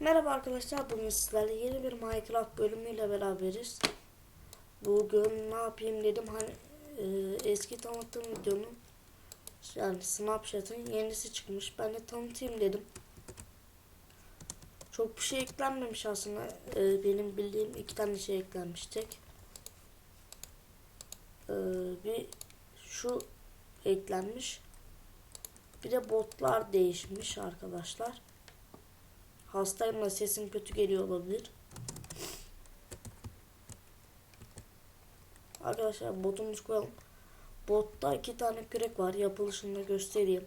Merhaba arkadaşlar bugün sizlerle yeni bir Minecraft bölümüyle beraberiz. Bugün ne yapayım dedim hani e, eski tanıttığım videonun yani Snapchat'ın yenisi çıkmış. Ben de tanıtayım dedim. Çok bir şey eklenmemiş aslında. E, benim bildiğim iki tane şey eklenmiş tek. E, bir şu eklenmiş. Bir de botlar değişmiş arkadaşlar. Hastayım da sesim kötü geliyor olabilir. Arkadaşlar botumuzu koyalım. Botta iki tane kürek var. Yapılışını da göstereyim.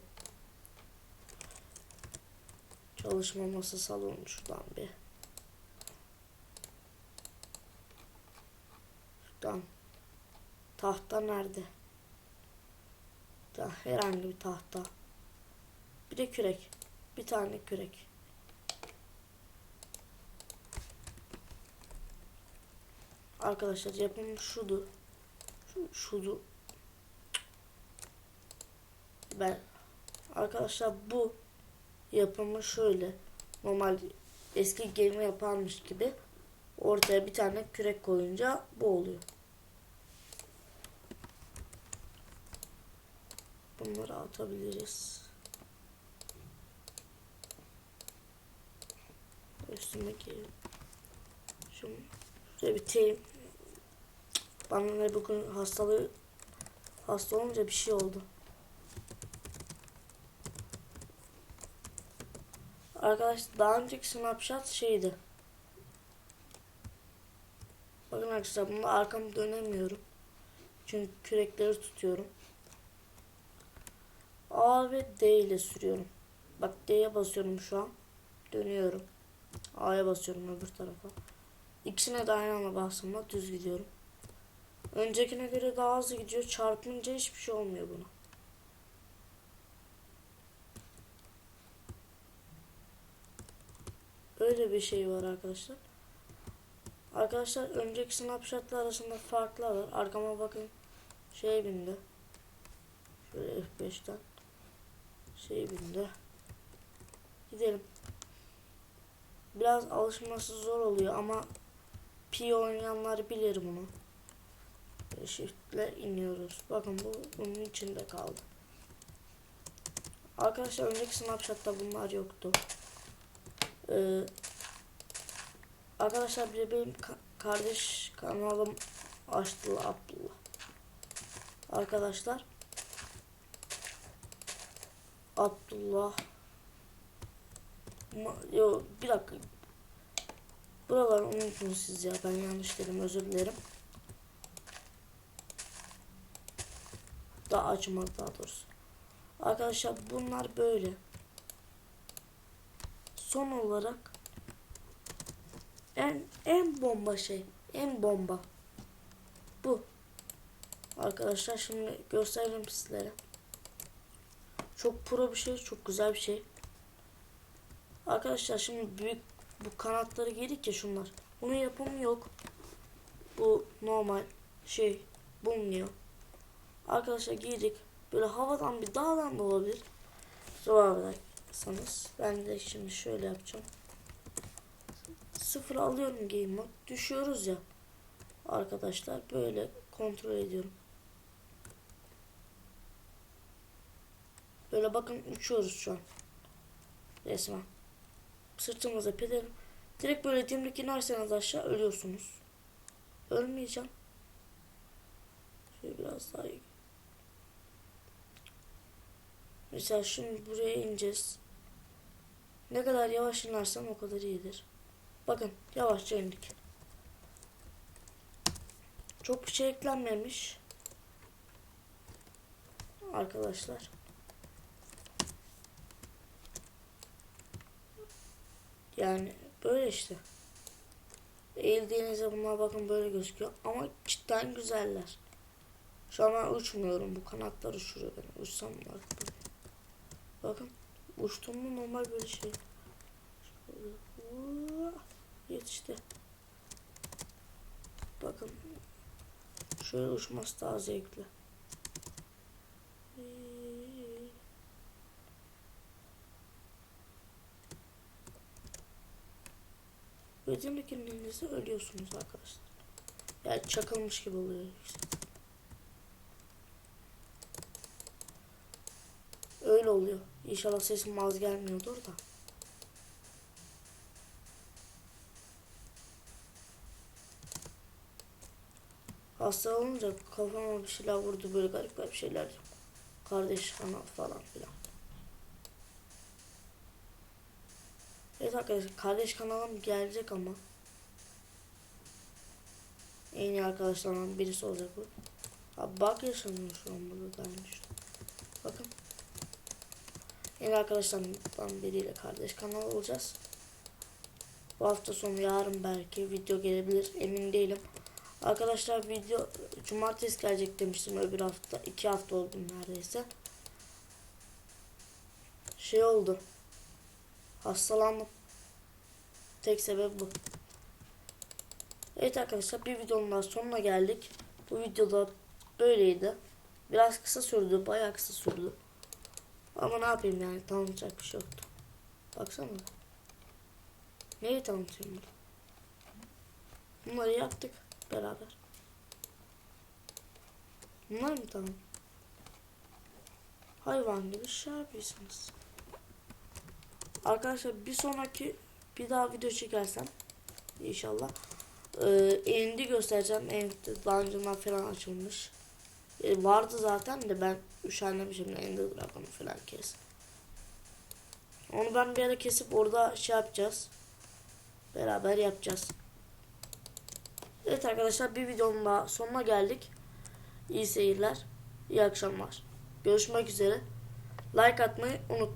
Çalışma masası alalım şuradan bir. Şuradan. Tahta nerede? Herhangi bir tahta. Bir de kürek. Bir tane kürek. Arkadaşlar yapım şudu. Şu, şudu. Ben arkadaşlar bu yapımı şöyle normal eski gemi yaparmış gibi ortaya bir tane kürek koyunca bu oluyor. Bunları atabiliriz. Üstüme giyelim. Şimdi şöyle bir teyim. Bana ne bugün hastalığı hasta olunca bir şey oldu. Arkadaşlar daha önceki snapshot şeydi. Bakın arkadaşlar bunda arkamı dönemiyorum. Çünkü kürekleri tutuyorum. A ve D ile sürüyorum. Bak D'ye basıyorum şu an. Dönüyorum. A'ya basıyorum öbür tarafa. İkisine de aynı anda bastığımda düz gidiyorum. Öncekine göre daha hızlı gidiyor. Çarpınca hiçbir şey olmuyor buna. Öyle bir şey var arkadaşlar. Arkadaşlar önceki snapshotlar arasında farklar var. Arkama bakın. Şey bindi. Şöyle F5'ten. Şey bindi. Gidelim. Biraz alışması zor oluyor ama Pi oynayanlar bilir bunu. Shift'le iniyoruz. Bakın bu bunun içinde kaldı. Arkadaşlar önceki snapshot'ta bunlar yoktu. Ee, arkadaşlar bir benim ka kardeş kanalım açtı Abdullah. Arkadaşlar Abdullah Yo bir dakika Buraları unutun siz ya ben yanlış dedim özür dilerim. Daha açmadı daha doğrusu. Arkadaşlar bunlar böyle. Son olarak en en bomba şey, en bomba bu. Arkadaşlar şimdi göstereyim sizlere. Çok pro bir şey, çok güzel bir şey. Arkadaşlar şimdi büyük bu kanatları giydik ya şunlar. Bunun yapımı yok. Bu normal şey bulunuyor. Arkadaşlar giydik. Böyle havadan bir dağdan da olabilir. Zorlarsanız. Ben de şimdi şöyle yapacağım. Sıfır alıyorum game. Düşüyoruz ya. Arkadaşlar böyle kontrol ediyorum. Böyle bakın uçuyoruz şu an. Resmen. Sırtımıza pederim. Direkt böyle dimdik inerseniz aşağı ölüyorsunuz. Ölmeyeceğim. Şöyle biraz daha iyi. Mesela şimdi buraya ineceğiz. Ne kadar yavaş inersem o kadar iyidir. Bakın yavaşça indik. Çok bir şey eklenmemiş. Arkadaşlar. Yani böyle işte. Eğildiğinizde bunlar bakın böyle gözüküyor. Ama cidden güzeller. Şu an ben uçmuyorum. Bu kanatlar uçuruyor beni. Uçsam artık. Bakın. Uçtum mu normal böyle şey. Yetişti. Bakın. Şöyle uçması daha zevkli. Ödüm döküldüğünüzde ölüyorsunuz arkadaşlar. Yani çakılmış gibi oluyor. işte. Öyle oluyor. İnşallah sesim az gelmiyordur da. Hasta olunca kafama bir şeyler vurdu böyle garip garip şeyler. Kardeş kanal falan filan. Arkadaşlar kardeş kanalım gelecek ama. En iyi arkadaşlarımdan birisi olacak bu. Abi bak yaşanıyor şu an burada düştüm. Bakın. Yeni arkadaşlarımdan biriyle kardeş kanal olacağız. Bu hafta sonu yarın belki video gelebilir emin değilim. Arkadaşlar video cumartesi gelecek demiştim öbür hafta. iki hafta oldu neredeyse. Şey oldu. Hastalandım. Tek sebep bu. Evet arkadaşlar bir videonun daha sonuna geldik. Bu videoda böyleydi. Biraz kısa sürdü. Bayağı kısa sürdü. Ama ne yapayım yani tanıtacak bir şey yoktu. Baksana. Neyi tanıtıyorum burada? Bunları yaptık beraber. Bunlar mı tamam? Hayvan gibi yapıyorsunuz. Arkadaşlar bir sonraki bir daha video çekersem inşallah ee, End'i göstereceğim. End dungeonlar falan açılmış. Ee, vardı zaten de ben üşenmemişim Ender Dragon'u falan kes. Onu ben bir ara kesip orada şey yapacağız. Beraber yapacağız. Evet arkadaşlar bir videonun daha sonuna geldik. İyi seyirler. İyi akşamlar. Görüşmek üzere. Like atmayı unutmayın.